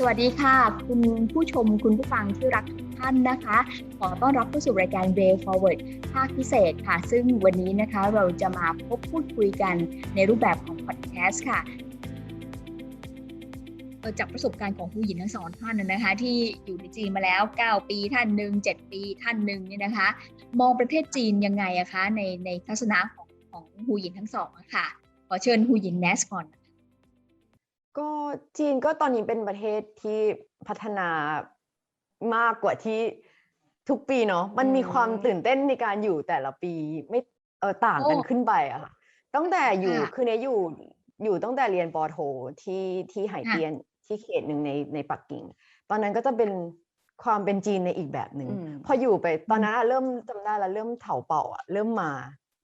สวัสดีค่ะ คุณผู้ชมคุณผู้ฟังที่รักทุกท่านนะคะ ขอต้อนรับเข้าสู่รายการ Way Forward ภาคพิเศษค่ะ ซึ่งวันนี้นะคะเราจะมาพบพูดคุยกันในรูปแบบของพอดแคสต์ค่ะจากประสบการณ์ของผู้หญิงทั้งสองท่านนะคะที่อยู่ในจีนมาแล้ว 9 ปีท่านหนึ่ง7 ปีท่านหนึ่งเนี่ยนะคะ มองประเทศจีนยังไงอะคะในในทัศนะของของหูหยินทั้งสองอะค่ะขอเชิญหูหยินแนสก่อน ก็จีนก็ตอนนี้เป็นประเทศที่พัฒนามากกว่าที่ทุกปีเนาะมันมีความอืมตื่นเต้นในการอยู่แต่ละปีไม่เออต่างกันโอ้ขึ้นไปอะค่ะตั้งแต่อยู่ค่ะคือเนี้ยอยู่อยู่ตั้งแต่เรียนปอโทที่ที่ไหค่ะเตียนที่เขตหนึ่งในในปักกิ่ง ตอนนั้นก็จะเป็นความเป็นจีนในอีกแบบหนึ่งอืมพออยู่ไปตอนนั้นอะเริ่มจำได้แล้วเริ่มเถาเป่าอะเริ่มมา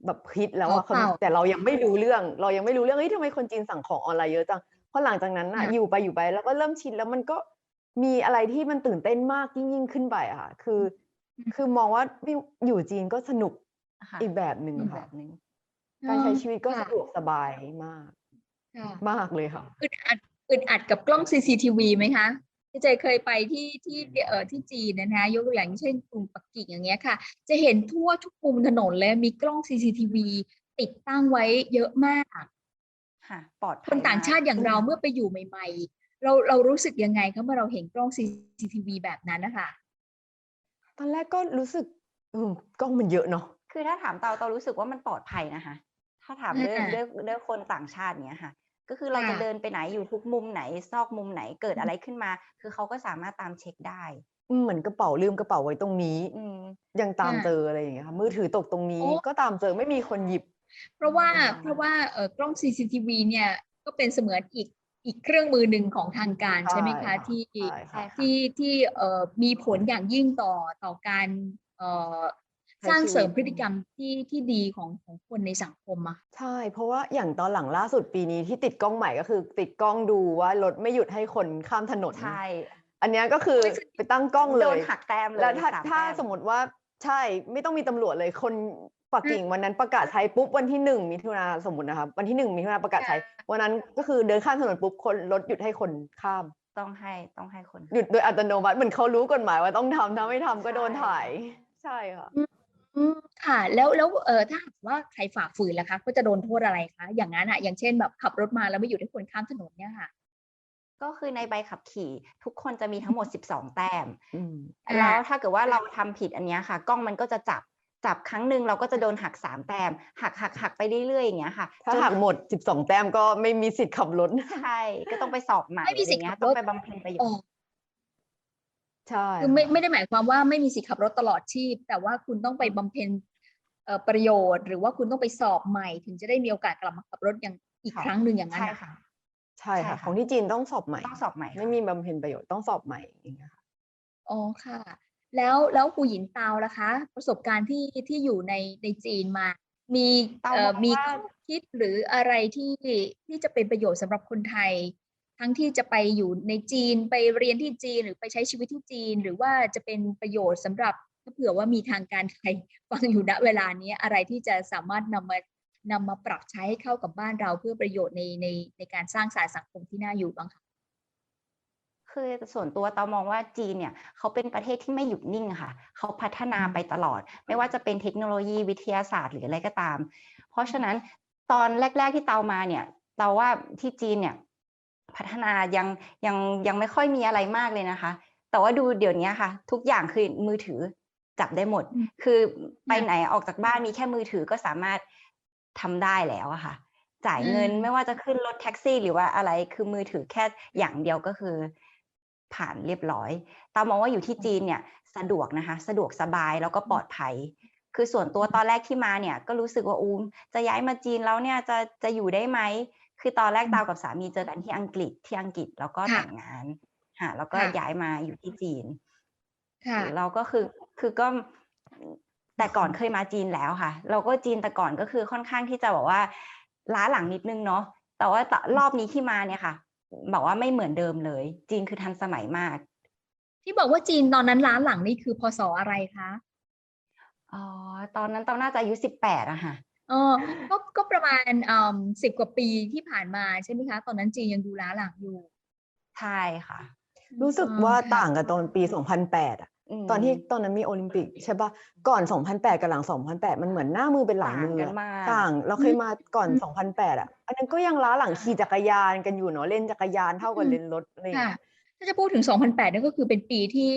แบบฮิตแล้วอะเถาเป่าคนแต่เรายังไม่รู้เรื่อง เรายังไม่รู้เรื่องเฮ้ยทำไมคนจีนสั่งของออนไลน์เยอะจัง พอหลังจากนั้นอะค่ะอยู่ไปอยู่ไปแล้วก็เริ่มชินแล้วมันก็มีอะไรที่มันตื่นเต้นมากยิ่งยิ่งขึ้นไปอะค่ะ คือ คือมองว่าอยู่จีนก็สนุกค่ะอีกแบบหนึ่งอีกแบค่ะบหนึ่งการใช้ชีวิตก็ค่ะสะดวกสบายมากค่ะมากเลยค่ะอึดอัดอึดอัดกับกล้อง CCTV ไหมคะที่เจเคยไปที่ที่เอ่อที่จีนนะคะยกตัวอย่างเช่นกรุงปักกิ่งอย่างเงี้ยค่ะ จะเห็นทั่วทุกมุมถนนเลยมีกล้อง CCTV ติดตั้งไว้เยอะมาก ค่ะปลอดภัคยนต่างมกชาติอย่างเราเมื่อไปอยู่ใหม่ ๆ เราเรารู้สึกยังไงคะเมื่อเราเห็นกล้อง CCTV แบบนั้นนะคะตอนแรกก็รู้สึกอืมกล้องมันเยอะเนาะคือถ้าถามเตาเตารู้สึกว่ามันปลอดภัยนะคะถ้าถามด้วยอ่าด้วยด้วยคนต่างชาติเนี้ยค่ะ ก็คือเราจะค่ะเดินไปไหนอยู่ทุกมุมไหนซอกมุมไหนเกิดอะไรขึ้นมา คือเขาก็สามารถตามเช็คได้อืมเหมือนกระเป๋าลืมกระเป๋าไว้ตรงนี้อืมยังตามค่ะเจออะไรอย่างเงี้ยค่ะมือถือตกตรงนี้โอ้ก็ตามเจอไม่มีคนหยิบ เพราะว่าอ่าเพราะว่าเอ่อกล้อง CCTV เนี่ยก็เป็นเสมือนอีกอีกเครื่องมือหนึ่งของทางการใช่ใช่ไหมคะค่ะที่ใช่ใช่ค่ะค่ะที่ที่เอ่อมีผลอย่างยิ่งต่อต่อการเอ่อใช้สร้างชีวิตเสริมพฤติกรรมที่ที่ดีของของคนในสังคมอะใช่ เพราะว่าอย่างตอนหลังล่าสุดปีนี้ที่ติดกล้องใหม่ก็คือ ติดกล้องดูว่ารถไม่หยุดให้คนข้ามถนนใช่อันเนี้ยก็คือไปตั้งกล้องเลโดนยหักแต้มเลยแล้วถ้าสมถ้าแต้สมมติว่าใช่ไม่ต้องมีตำรวจเลยคน ปักกิ่งวันนั้นประกาศใช้ปุ๊บวันที่หนึ่งมิถุนาสมมตินะครับ วันที่หนึ่งมิถุนาประกาศใช้วันนั้นก็คือเดินข้ามถนนปุ๊บคนรถหยุดให้คนข้าม ต้องให้ต้องให้คนหยุดโดยอัตโนมัติเหมือนเขารู้กฎหมายว่าต้องทำถ้าไม่ทำก็โดนใช่ถ่าย ใช่ค่ะอืมค่ะ แล้วแล้วเออถ้าหากว่าใครฝ่าฝืนล่ะคะ ก็จะโดนโทษอะไรคะอย่างนั้นอะอย่างเช่นแบบขับรถมาแล้วไม่หยุดให้คนข้ามถนนเนี่ยค่ะก็คือในใบขับขี่ทุกคนจะมีทั้งหมด 12 แต้มอืมอ่าแล้วถ้าเกิดว่าเราทำผิดอันเนี้ยค่ะ กล้องมันก็จะจับ จับครั้งหนึ่งเราก็จะโดนหักสามแต้มหักหักหักไปเรื่อยๆอย่างเงี้ยค่ะถ้าจนหากหมด12แต้มก็ไม่มีสิทธิ์ขับรถใช่ก็ต้องไปสอบใหม่ไม่มีสิทธิ์อะรเงี้ยขับต้องรถไปบำเพ็ญประโยอ๋อชน์ใช่คือไม่ค่ะไม่ได้หมายความว่าไม่มีสิทธิ์ขับรถตลอดชีพ แต่ว่าคุณต้องไปบำเพ็ญเอ่อประโยชน์ หรือว่าคุณต้องไปสอบใหม่ ถึงจะได้มีโอกาสกลับมาขับรถอย่างอีกค่ะครั้งหนึ่งอย่างนั้นใช่นะคะค่ะใช่ค่ะใช่ค่ะ ของที่จีนต้องสอบใหม่ต้องสอบใหม่ค่ะไม่มีบำเพ็ญประโยชน์ต้องสอบใหม่อย่างเงี้ยค่ะอ๋อค่ะ แล้วแล้วครูหญินเตาล่ะคะ ประสบการณ์ที่ที่อยู่ในในจีนมา มีเตาเอ่อมองมีว่าข้อคิดหรืออะไรที่ที่จะเป็นประโยชน์สำหรับคนไทย ทั้งที่จะไปอยู่ในจีนไปเรียนที่จีนหรือไปใช้ชีวิตที่จีน หรือว่าจะเป็นประโยชน์สำหรับถ้าเผื่อว่ามีทางการไทยฟังอยู่ณเวลานี้อะไรที่จะสามารถนำมานำมาปรับใช้ให้เข้ากับบ้านเราเพื่อประโยชน์ในในในการสร้างสรรค์สังคมที่น่าอยู่บ้างคะ คือส่วนตัวเตามองว่าจีนเนี่ยเขาเป็นประเทศที่ไม่หยุดนิ่งอะค่ะเขาพัฒนาไปตลอด ไม่ว่าจะเป็นเทคโนโลยีวิทยาศาสตร์หรืออะไรก็ตาม เพราะฉะนั้นตอนแรก ๆที่เตามาเนี่ยเตาว่าที่จีนเนี่ยพัฒนายังยังยังไม่ค่อยมีอะไรมากเลยนะคะ แต่ว่าดูเดี๋ยวนี้ค่ะ ทุกอย่างคือมือถือจับได้หมดอืมคือไปค่ะไหนออกจากบ้านมีแค่มือถือก็สามารถทำได้แล้วอะค่ะ จ่ายเงินอืมไม่ว่าจะขึ้นรถแท็กซี่ หรือว่าอะไรคือมือถือแค่อย่างเดียวก็คือ ผ่านเรียบร้อยตามองว่าอยู่ที่จีนเนี่ยสะดวกนะคะ สะดวกสบายแล้วก็ปลอดภัย คือส่วนตัวตอนแรกที่มาเนี่ยก็รู้สึกว่าอูมจะย้ายมาจีนแล้วเนี่ยจะจะอยู่ได้ไหมคือตอนแรกอืมตาวกับสามีเจอกันที่อังกฤษที่อังกฤษแล้วก็ค่ะแต่งงานค่ะแล้วก็ค่ะย้ายมาอยู่ที่จีนค่ะเราก็คือคือก็แต่ก่อนเคยมาจีนแล้วค่ะ เราก็จีนแต่ก่อนก็คือค่อนข้างที่จะบอกว่าล้าหลังนิดนึงเนาะแต่ว่าตรอบนี้ที่มาเนี่ยค่ะ บอกว่าไม่เหมือนเดิมเลย จีนคือทันสมัยมาก ที่บอกว่าจีนตอนนั้นล้าหลังนี่คือพศอะไรคะอ๋อตอนนั้นตอนน่าจะอายุสิบแปดอะค่ะอ๋อก็ก็ประมาณอ่าสิบกว่าปีที่ผ่านมาใช่ไหมคะ ตอนนั้นจีนยังดูล้าหลังอยู่ใช่ค่ะ รู้สึกว่าค่ะต่างกับตอนปี 2008อะม ตอนที่ตอนนั้นมีโอลิมปิกใช่ปะก่อน 2008 กับหลัง 2008 มันเหมือนหน้ามือเป็นหลังต่างมือกันอะมากต่าง เราเคยอืมมาก่อน 2008 อะ อันนั้นก็ยังล้าหลังขี่จักรยานกันอยู่เนาะเล่นจักรยานเท่ากับอืมเล่นรถอะไรอย่างค่ะเงี้ยถ้าจะพูดถึง 2008นั่นก็คือเป็นปีที่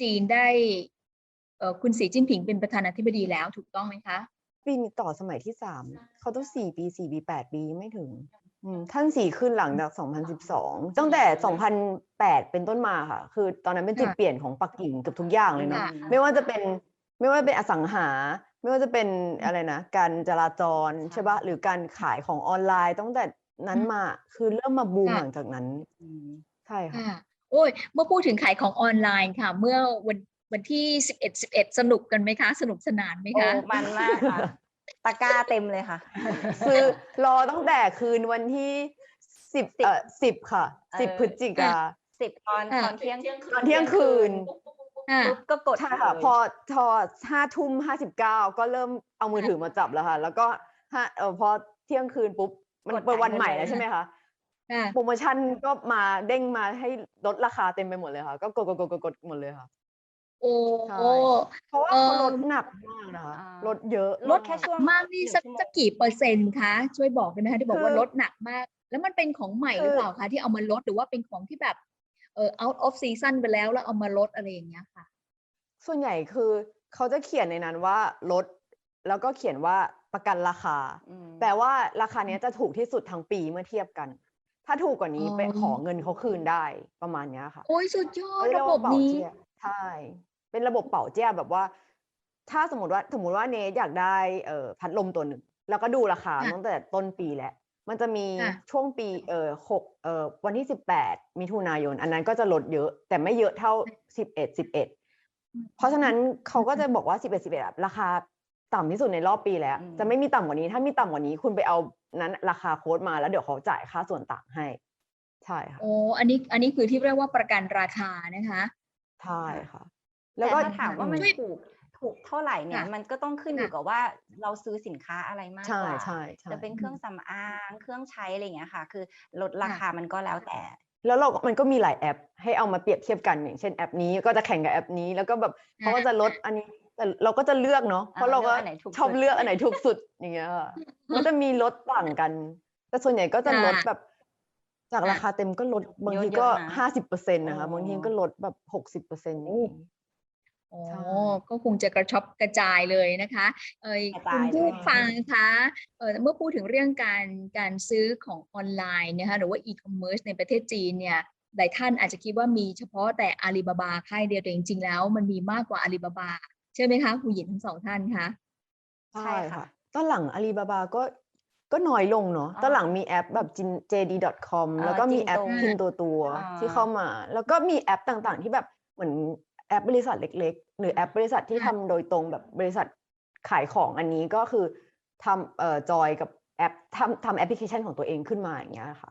จีนได้เอ่อคุณสีจิ้นผิงเป็นประธานาธิบดีแล้วถูกต้องไหมคะ ปีนี้ต่อสมัยที่สามเขาต้องสี่ปีสี่ปีแปดปีไม่ถึงอืม ท่านสี่ขึ้นหลังจาก 2012 ตั้งแต่ 2008 เป็นต้นมาค่ะ คือตอนนั้นเป็นจุดค่ะเปลี่ยนของปักกิ่งเกับทุกอย่างเลยเนาะค่ะไม่ว่าจะเป็นไม่ว่าจะเป็นอสังหา ไม่ว่าจะเป็นอะไรนะ การจราจรใช่ปะหรือการขายของออนไลน์ตั้งแต่นั้นมา คือเริ่มมาบูมค่ะหลังจากนั้นอืมใช่ค่ะค่ะ โอ้ย เมื่อพูดถึงขายของออนไลน์ค่ะ เมื่อวันวันที่ 11 11 สนุกกันไหมคะ สนุกสนานไหมโอ้คะ มันมากค่ะ ตะกร้าเต็มเลยค่ะ คือรอตั้งแต่คืนวันที่สิบเอ่อสิบค่ะสิบเออพฤศจิกาสิบตอนค่ะตอนเที่ยงตอนเที่ยงคืนค่ะปุ๊บก็กดใช่ค่ะเลยพอพอห้าทุ่มห้าสิบเก้าก็เริ่มเอามือถือมาจับแล้วค่ะ แล้วก็ห้าเออพอเที่ยงคืนปุ๊บ มันกดเป็นวันจ่ายเงินใหม่เลยแล้วใช่ไหมคะค่ะโปรโมชั่นก็มาเด้งมาให้ลดราคาเต็มไปหมดเลยค่ะ ก็กดกดกดกดกดหมดเลยค่ะ โอ้ใช่โอ้เพราะว่าเอ่อเขาลดหนักมากนะคะอ่า ลดเยอะลดแค่ช่วงมากนี่สักหนึ่งชั่วโมงสักกี่เปอร์เซ็นต์คะ ช่วยบอกได้ไหมคะที่บอกว่าคือลดหนักมาก แล้วมันเป็นของใหม่หรือคือ เปล่าคะที่เอามาลดหรือว่าเป็นของที่แบบเอ่อ out of season ไปแล้วแล้วเอามาลดอะไรอย่างเงี้ยค่ะ ส่วนใหญ่คือเขาจะเขียนในนั้นว่าลด แล้วก็เขียนว่าประกันราคา อืม แปลว่าราคาเนี้ยจะถูกที่สุดทั้งปีเมื่อเทียบกัน ถ้าถูกกว่านี้อ๋อ ไปขอเงินเขาคืนได้ประมาณเนี้ยค่ะโอ้ยสุดยอดเขาเรียระกบว่าบเป่านี้ เจี้ยใช่ เป็นระบบเป่าเจี้ยแบบว่า ถ้าสมมติว่าสมมติว่าเนทอยากได้เอ่อพัดลมตัวหนึ่ง แล้วก็ดูราคาค่ะตั้งแต่ต้นปีแล้ว มันจะมีค่ะ ช่วงปีเอ่อหกเอ่อวันที่สิบแปดมิถุนายน อันนั้นก็จะลดเยอะ แต่ไม่เยอะเท่าสิบเอ็ดสิบเอ็ดเพราะฉะนั้นเขาก็จะบอกว่า11 11ราคาต่ำที่สุดในรอบปีแล้ว อืม จะไม่มีต่ำกว่านี้ ถ้ามีต่ำกว่านี้คุณไปเอานั้นราคาโค้ดมาแล้วเดี๋ยวเขาจ่ายค่าส่วนต่างให้ ใช่ค่ะ โอ้อันนี้อันนี้คือที่เรียกว่าประกันราคานะคะ ใช่ค่ะ แต่แล้วก็ถ้าถามว่ามันช่วยถูกถูกเท่าไหร่เนี่ยค่ะมันก็ต้องขึ้นอยู่ค่ะกับว่าเราซื้อสินค้าอะไรมากใช่กว่าใช่ใช่จะเป็นเครื่องสำอางเครื่องใช้อะไรอย่างเงี้ยค่ะ คือลดราค่ะคามันก็แล้วแต่ แล้วเรา มันก็มีหลายแอป ให้เอามาเปรียบเทียบกันอย่างเช่นแอปนี้ก็จะแข่งกับแอปนี้ แล้วก็แบบเขาก็จะลดอันนี้แต่เราก็จะเลือกเนาะเพราะอ่าเราก็เลือกอันไหนถูกชอบสุดเลือกอันไหนถูกสุดอย่างเงี้ยค่ะมันจะมีลดต่างกัน แต่ส่วนใหญ่ก็จะลดค่ะแบบ จากค่ะราคาเต็มก็ลดบางทีเยอะๆก็นะห้าสิบเปอร์เซ็นต์นะคะอ๋อบางทีก็ลดแบบหกสิบเปอร์เซ็นต์ โอ้โอ้ใช่ก็คงจะกระชบกระจายเลยนะคะ เอ่ยกระคุจาณยผู้เลยฟังคะเอ่อเมื่อพูดถึงเรื่องการการซื้อของออนไลน์นะคะหรือว่าอีคอมเมิร์ซในประเทศจีนเนี่ยหลายท่านอาจจะคิดว่ามีเฉพาะแต่อาลีบาบาค่ายเดียวแต่จริงๆแล้วมันมีมากกว่าอาลีบาบาใช่ไหมคะคุณหญิงทั้งสองท่านคะใช่ใช่ค่ะค่ะตอนหลังอาลีบาบาก็ก็น้อยลงเนาะอ๋อตอนหลังมีแอปแบบจิน JD.com เออแล้วก็มีแอปจินโตพินตัวตัวๆอ่าที่เข้ามา แล้วก็มีแอปต่างๆที่แบบเหมือน แอปบริษัทเล็ก ๆ หรือแอปบริษัทที่ค่ะทำโดยตรงแบบบริษัทขายของอันนี้ก็คือทำเอ่อจอยกับแอปทำทำแอปพลิเคชันของตัวเองขึ้นมาอย่างเงี้ยค่ะ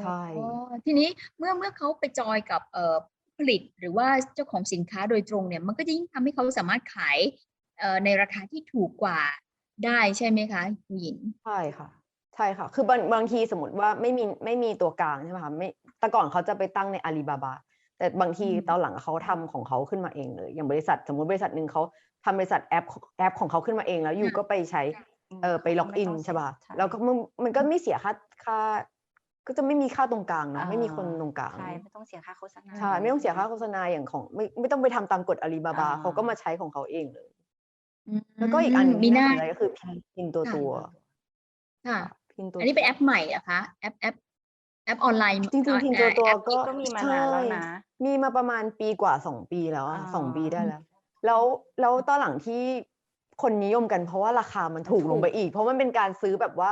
ใช่อ๋อทีนี้เมื่อเมื่อเขาไปจอยกับเอ่อผู้ผลิตหรือว่าเจ้าของสินค้าโดยตรงเนี่ยมันก็จะยิ่งทำให้เขาสามารถขายเอ่อในราคาที่ถูกกว่าได้ใช่ไหมคะคุณหญิงใช่ค่ะ ใช่ค่ะ คือบางบางทีสมมติว่าไม่มีไม่มีตัวกลางใช่ไหมคะไม่แต่ก่อนเขาจะไปตั้งในอาลีบาบา แต่บางทีอืมตอนหลังเขาทำของเขาขึ้นมาเองเลย อย่างบริษัทสมมติบริษัทหนึ่งเขาทำบริษัทแอปแอปของเขาขึ้นมาเองแล้วอยู่ก็ไปใช้เออไปล็อกอินไม่ต้งใช่ป่ะใช่แล้วก็มันมันก็ไม่เสียค่าค่า ก็จะไม่มีค่าตรงกลางเนาะไม่มีคนอ่าตรงกลางใช่ไม่ต้องเสียค่าโฆษณาใช่ไม่ต้องเสียค่าโฆษณาอย่างของ ไม่ไม่ต้องไปทำตามกฎอาลีบาบาอ่าเขาก็มาใช้ของเขาเองเลยอืมแล้วก็อีกอันหนึงมีที่หน้าน่าสนใจก็คือพินพินตัวค่ะตัวค่ะพินตัวอันนี้เป็นแอปใหม่เหรอะคะแอปแอป แอปออนไลน์จริงอ่าๆพินตัวตัวแอปก็ก็มีมานานแล้วนะใช่มีมาประมาณปีกว่าสองปีแล้วอะอ่าสองปีได้แล้ว แล้วแล้วตอนหลังที่คนนิยมกันเพราะว่าราคามันถูกลงไปอีก เพราะมันเป็นการซื้อแบบว่า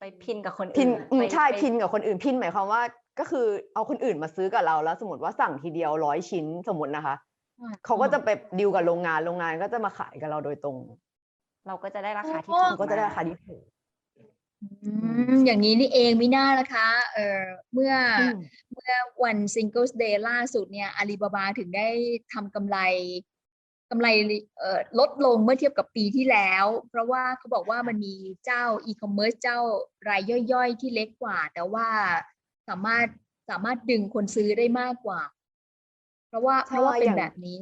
ไปพินกับคนพินอื่นอืมไปใช่ไปพินกับคนอื่นพินหมายความว่า ก็คือเอาคนอื่นมาซื้อกับเราแล้ว สมมติว่าสั่งทีเดียวร้อยชิ้นสมมตินะคะอ่าเขาก็จะไปดีลกับโรงงานโรงงานก็จะมาขายกับเราโดยตรง เราก็จะได้ราคาที่โอ้ถูเรากก็จะได้มราคาที่ถูก อืมอย่างนี้นี่เองไม่น่านะคะ เออเมื่ออมเมื่อวัน Singles Day ล่าสุดเนี่ยอาลีบาบาถึงได้ทำกำไรกำไรเอ่อลดลงเมื่อเทียบกับปีที่แล้ว เพราะว่าเขาบอกว่ามันมีเจ้าอีคอมเมิร์ซเจ้ารายย่อยๆ ที่เล็กกว่า แต่ว่าสามารถสามารถดึงคนซื้อได้มากกว่า เพราะว่าเพราะว่าใช่เป็นอย่างแบบนี้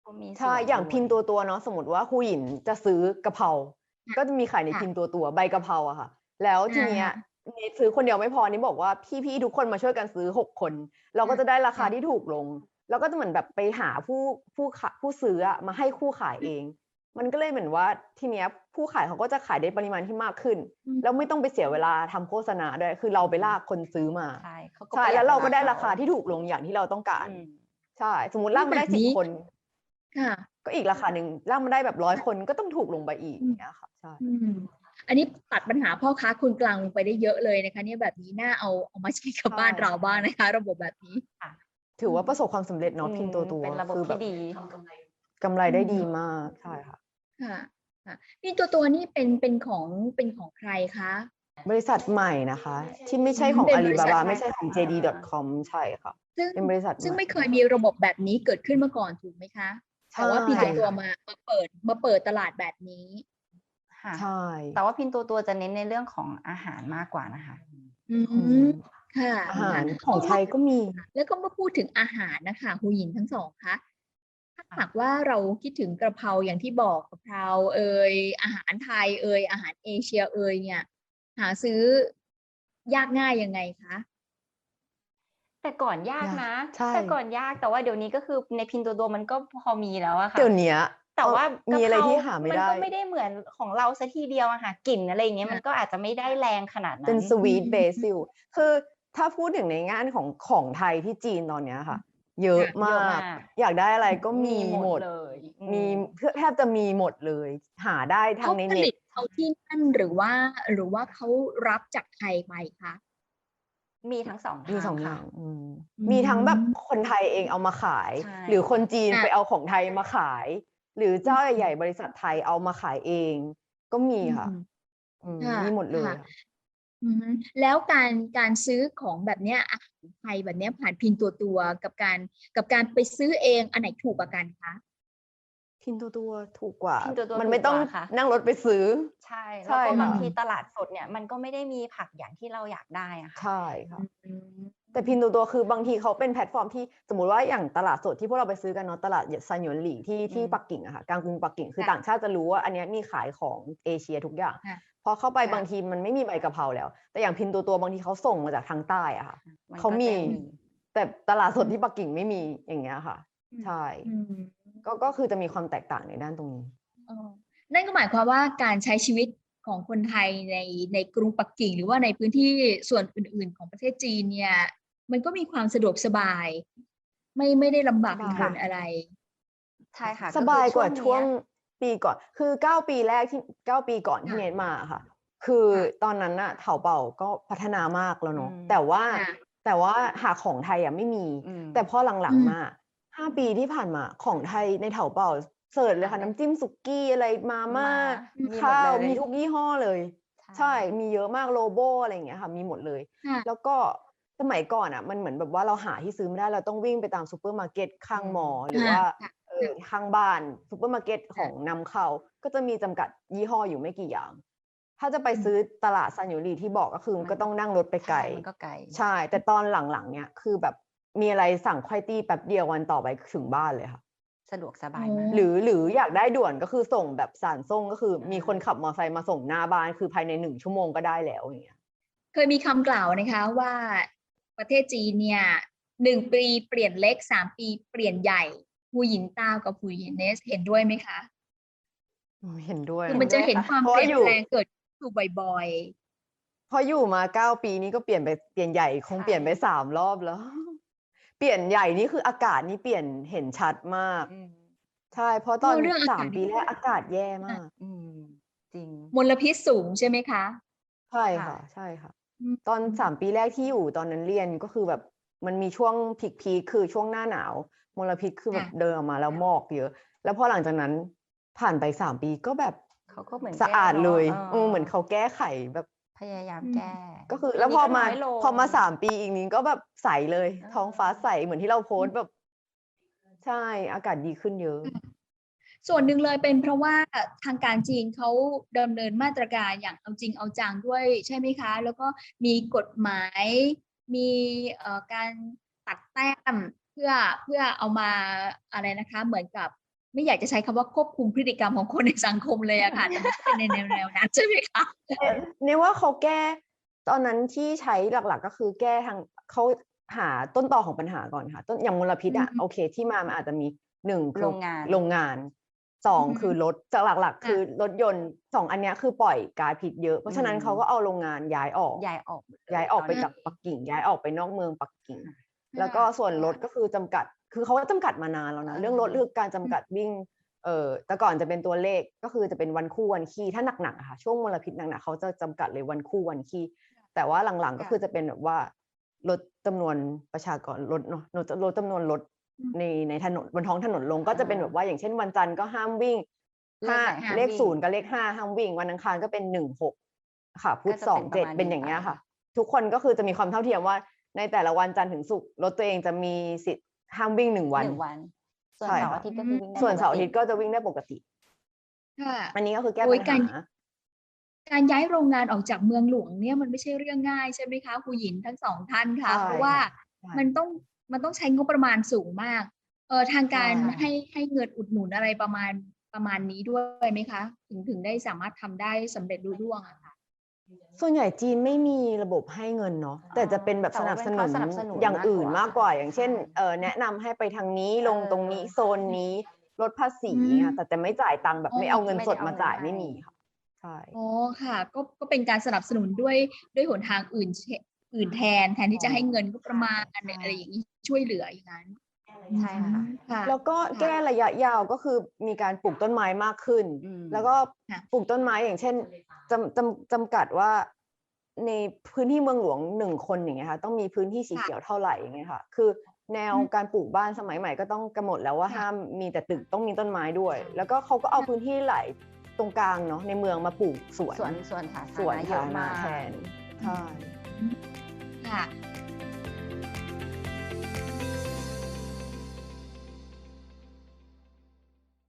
เขามีใช่ส่วนอย่างด้วยพินตัวตัวๆเนาะสมมติว่าครูหยินจะซื้อกะเพราค่ะ ก็จะมีขายในค่ะพินตัวตัวๆใบกะเพราอะค่ะ แล้วทีเนี้ยอ่าเนทซื้อคนเดียวไม่พอนี่บอกว่าพี่ๆทุกคนมาช่วยกันซื้อหกคน เราก็จะได้ราคาค่ะที่ถูกลง แล้วก็จะเหมือนแบบไปหาผู้ผู้ขาผู้ซื้ออะมาให้คู่ขายเอง มันก็เลยเหมือนว่าทีเนี้ยผู้ขายเขาก็จะขายได้ปริมาณที่มากขึ้นอืมแล้วไม่ต้องไปเสียเวลาทำโฆษณาด้วยคือเราไปลากคนซื้อมาใช่เขาก็ใช่ประหยัแล้วเราก็ได้วลราคาที่ถูกลงอย่างที่เราต้องการอืมใช่ สมมติลากมาได้แบบสิบนี้คนค่ะ ก็อีกราคาหนึ่งลากมาได้แบบร้อยคนก็ต้องถูกลงไปอีกอืมอย่างเงี้ยค่ะใช่อืมอันนี้ตัดปัญหาพ่อค้าคนกลางลงไปได้เยอะเลยนะคะเนี่ยแบบนี้น่าเอาเอามาใช้กับใช่บ้านเราบ้างนะคะ ระบบแบบนี้ถือว่าประสบความสำเร็จเนาะอืมพินตัวตัวเป็นระบบคือแบบที่ดีกำไรได้อืมดีมากใช่ค่ะค่ะค่ะนี่ตัวตัวนี่เป็นเป็นของเป็นของใครคะบริษัทใหม่นะคะ ที่ไม่ใช่ของเป็นอาบลีริษับาทบาใหม่ไม่ใช่ของ JD.com ใช่ค่ะ ซึ่งเป็นบริษัทซึ่งใหไม่เคยมีระบบแบบนี้เกิดขึ้นมาก่อนถูกไหมคะ แต่ว่าพี่ใช่ตัวตัวมามาเปิดมาเปิดตลาดแบบนี้ค่ะใช่แต่ว่าพินตัวตัวจะเน้นในเรื่องของอาหารมากกว่านะคะ อือืมมค่ะอาหารค่ะของไทยก็มี แล้วก็มาพูดถึงอาหารนะคะหูหยินทั้งสองคะถ้าหากว่าเราคิดถึงกระเพราอย่างที่บอกกระเพราเอ่ยอาหารไทยเอ่ยอาหารเอเชียเอ่ยเนี่ย หาซื้อยากง่ายยังไงคะ แต่ก่อนยากยากนะ ใช่ แต่ก่อนยากแต่ว่าเดี๋ยวนี้ก็คือในพินตัวตัวมันก็พอมีแล้วอะค่ะ เดี๋ยวเนี้ยแต่ว่าเออมีอะไรที่หาไม่มันได้ก็ไม่ได้เหมือนของเราซะทีเดียวอะค่ะกลิ่นอะไรอย่างเงี้ยค่ะมันก็อาจจะไม่ได้แรงขนาดนั้นเป็นสวีทอืมเบซิลคือถ้าพูดถึงในงานของของไทยที่จีนตอนเนี้ยค่ะ เยอะเยมาอะก มากอยากได้อะไรก็มีหมด เลยอืมีแทบจะมีหมดเลย หาได้ทาเขางในผเน็ลิต ตเอาที่นั่นหรือว่าหรือว่าเขารับจากไทยไปคะ มีทั้งสองทางมีสองอค่ะย่างอืมอืมมีทั้งแบบคนไทยเองเอามาขายใช่หรือคนจีนค่ะไปเอาของไทยมาขาย หรือเจ้าอืมใหญ่ๆบริษัทไทยเอามาขายเอง ก็มีค่ะอืมอืมค่ะมีหมดเลยค่ะค่ะอือฮึแล้วการการซื้อของแบบเนี้ยอาหารไทยแบบเนี้ยผ่านพินตัวตัวๆกับการกับการไปซื้อเองอันไหนถูกกว่ากันคะ พินตัวตัวถูกกว่า พินตัวตัวมันถูกไม่ต้องกว่าค่ะ นั่งรถไปซื้อ ใช่ใช่แล้วก็บางค่ะทีตลาดสดเนี่ยมันก็ไม่ได้มีผักอย่างที่เราอยากได้อะค่ะใช่ค่ะ อืม แต่พินตัวตัวคือบางทีเขาเป็นแพลตฟอร์มที่สมมติว่าอย่างตลาดสดที่พวกเราไปซื้อกันเนาะตลาดซันหยวนหลี่ที่ที่อืมปักกิ่งอะค่ะกลางกรุงปักกิ่งคือค่ะต่างชาติจะรู้ว่าอันเนี้ยมีขายของเอเชียทุกอย่างค่ะพอเข้าไปค่ะ บางทีมันไม่มีใบกะเพราแล้ว แต่อย่างพินตัวตัวบางทีเขาส่งมาจากทางใต้อะค่ะนเขาก็มี จะแต่ตลาดสดที่ปักกิ่งไม่มีอย่างเงี้ยค่ะใช่ อืม ก็ก็คือจะมีความแตกต่างในด้านตรงนี้อ๋อนั่นก็หมายความว่าการใช้ชีวิตของคนไทยในในกรุงปักกิ่ง หรือว่าในพื้นที่ส่วนอื่น ๆ ของประเทศจีนเนี่ย มันก็มีความสะดวกสบาย ไม่ไม่ได้ลำบากสบายลำบนอะไรใช่ค่ะสบายกว่าคือช่วงเนี้ยปีก่อน คือเก้าปีแรกที่เก้าปีก่อนที่ค่ะเนทมาค่ะ คือค่ะตอนนั้นน่ะเถาเป่าก็พัฒนามากแล้วเนาะอืมแต่ว่าค่ะแต่ว่าหาของไทยอะไม่มีอืมแต่พอหลังอืมๆมา ห้าปีที่ผ่านมาของไทยในเถาเป่าเสิร์ชเลยค่ะมาน้ำจิ้มสุกี้อะไรมาม่ามีหมดข้าวเลย มีทุกยี่ห้อเลย ใช่ มีเยอะมากโลโบอะไรอย่างเงี้ยค่ะ มีหมดเลย ค่ะแล้วก็สมัยก่อนอะ มันเหมือนแบบว่าเราหาที่ซื้อไม่ได้ เราต้องวิ่งไปตามซูเปอร์มาร์เก็ตข้างมอ หรือค่ะว่าค่ะ เออข้างบ้านซูเปอร์มาร์เก็ตของนำเข้า ก็จะมีจำกัดยี่ห้ออยู่ไม่กี่อย่าง ถ้าจะไปอืม ซื้อตลาดซันยูรีที่บอกก็คือมันก็ต้องนั่งรถไปไกล ใช่มันก็ไกล ใช่ แต่ตอนหลังๆ เนี่ยคือแบบ มีอะไรสั่งควายตี้แป๊บเดียววันต่อไปถึงบ้านเลยค่ะ สะดวกสบายอ๋อมาก หรือหรืออยากได้ด่วนก็คือส่งแบบสารส่งก็คือ มีอ่าคนขับมอเตอร์ไซค์มาส่งหน้าบ้านคือภายในหนึ่งชั่วโมงก็ได้แล้วอย่างเงี้ยเคยมีคำกล่าวนะคะว่าประเทศจีนเนี่ยหนึ่งปีเปลี่ยนเล็กสามปีเปลี่ยนใหญ่หูหยินตาวกับหูหยินเนสเห็นด้วยไหมคะโอ้ยเห็นด้วยคือค่ะมันจะด้วยเห็นค่ะความเพราะเปลี่ยนอยู่แปลงเกิดอยู่บ่อยพออยู่มาเก้าปีนี้ก็เปลี่ยนไปเปลี่ยนใหญ่คงใช่เปลี่ยนไปสามรอบแล้ว เปลี่ยนใหญ่นี่คืออากาศนี่เปลี่ยนเห็นชัดมากอืมใช่ เพราะตอนเรื่องอากาศสามปีแรกอากาศแย่มาก อืมจริงๆมลพิษสูงใช่ไหมคะ ใช่ค่ะค่ะใช่ค่ะอืมตอนสามปีแรกที่อยู่ตอนนั้นเรียนก็คือแบบมันมีช่วงพีคพีคคือช่วงหน้าหนาว มลพิษคือแบบค่ะเดินออกมาแล้วหมอกเยอะ แล้วพอหลังจากนั้นผ่านไปสามปีก็แบบเขาก็เหมือนสะอาดแก้เลยนะเออเหมือนเขาแก้ไขแบบ พยายามอืมแก้ ก็คือปีแล้วนี้พอก็มาน้ยลงพอมาสามปีอีกนี้ก็แบบใสเลยอ่าท้องฟ้าใสเหมือนที่เราโพสต์แบบ ใช่อากาศดีขึ้นเยอะ ส่วนหนึ่งเลยเป็นเพราะว่าทางการจีนเขาดำเนินมาตรการอย่างเอาจริงเอาจังด้วยใช่ไหมคะ แล้วก็มีกฎหมายมีเอ่อการตัดแต้มเพื่อเพื่อเอามาอะไรนะคะ เหมือนกับ ไม่อยากจะใช้คำว่าควบคุมพฤติกรรมของคนในสังคมเลยอะค่ะแต่มันก็เป็นในแนวแนวนั้นใช่ไหมคะเนี่ยว่าเขาแก้ ตอนนั้นที่ใช้หลักๆก็คือแก้ทางเขาหาต้นตอของปัญหาก่อนค่ะ ต้นอย่างมลพิษอะอืมโอเค ที่มามันอาจจะมีหนึ่งคือโรงงานโรงงานสองอืมคือรถจากหลักๆค่ะคือรถยนต์สองอันเนี้ยคือปล่อยก๊าซพิษเยอะเพราะฉะนั้นอืมเขาก็เอาโรงงานย้ายออกย้ายออกหมดเลย้ายออกไปตนนี้จากปักกิ่ง ย้ายออกไปนอกเมืองปักกิ่งค่ะแล้วก็ส่วนรถก็คือจำกัด คือเขาก็จำกัดมานานแล้วนะอ่าเรื่องรถเรื่องการจำกัดวิ่งเอ่อแต่ก่อนจะเป็นตัวเลขก็คือจะเป็นวันคู่วันขี้ถ้าหนักๆอะค่ะช่วงมลพิษหนักๆเขาจะจำกัดเลยวันคู่วันขี้แต่ว่าหลังๆก็คือจะเป็นแบบว่าลดจำนวนประชากรลดเนาะลดลดจำนวนรถอืมในในถนนบนท้องถนนลงก็จะเป็นแบบว่าอย่างเช่นวันจันทร์ก็ห้ามวิ่งเลขห้าไหนห้ามเลขวิ่งศูนย์กับเลขห้าห้ามวิ่ง วันอังคารก็เป็นหนึ่งหกค่ะพุธก็จะสองเป็นเจ็ดประมาณเป็นนี้อย่างเงี้ยไปค่ะ ทุกคนก็คือจะมีความเท่าเทียมว่า ในแต่ละวันจันทร์ถึงศุกร์รถตัวเองจะมีสิทธิ์ ห้ามวิ่งหนึ่งวันหนึ่งวัน ส่วนใช่เสาร์ค่ะอาทิตย์ก็คือวิ่งได้ส่วนปกเสาร์อาติทิตย์ก็จะวิ่งได้ปกติค่ะอันนี้ก็คือแก้โอ้ปัยญการหาการย้ายโรงงานออกจากเมืองหลวงเนี่ยมันไม่ใช่เรื่องง่ายใช่ไหมคะครูหญินทั้งสองท่านค่ะใช่เพราะว่าใช่มันต้องมันต้องใช้งบประมาณสูงมากเออทางการใช่ให้ให้เงินอุดหนุนอะไรประมาณประมาณนี้ด้วยไหมคะ ถึงถึงได้สามารถทำได้สำเร็จรุ่ร่วงอะค่ะ ส่วนใหญ่จีนไม่มีระบบให้เงินเนาะแต่จะเป็นแบบแต่สนัว่าบเป็สนนุเขานสนับสนุนอย่างมากอื่นกว่ามากกว่า อย่างเช่นเออแนะนำให้ไปทางนี้ลงเออตรงนี้โซนนี้ลดภาษีอืมค่ะแต่จะไม่จ่ายตังค์แบบอ๋อไม่เอาเงินไม่สได้ดเอามาเงินจ่ายให้ไม่มีค่ะใช่อ๋อค่ะ ก็ก็เป็นการสนับสนุนด้วยด้วยหนทางอื่นเชอื่นแทนแทนที่จะให้เงินก็ประมาณใช่อะไรอย่างนี้ช่วยเหลืออย่างนั้น ใช่ค่ะอืมค่ะ แล้วก็แก้ระยะยาวก็คือมีการปลูกต้นไม้มากขึ้น อืม แล้วก็ค่ะปลูกต้นไม้อย่างเช่นจำจำจำกัดว่า ในพื้นที่เมืองหลวงหนึ่งคนอย่างเงี้ยค่ะ ต้องมีพื้นที่สีค่ะเขียวเท่าไหร่อย่างเงี้ยค่ะ คือแนวอืมการปลูกบ้านสมัยใหม่ก็ต้องกำหนดแล้วว่าค่ะห้ามมีแต่ตึกต้องมีต้นไม้ด้วย แล้วก็เขาก็เอาค่ะ พื้นที่ไหลตรงกลางเนาะในเมืองมาปลูกสวนส่วนส่วนสาสวนธารณะเยสาอะธารณะมากแทนใช่ ค่ะ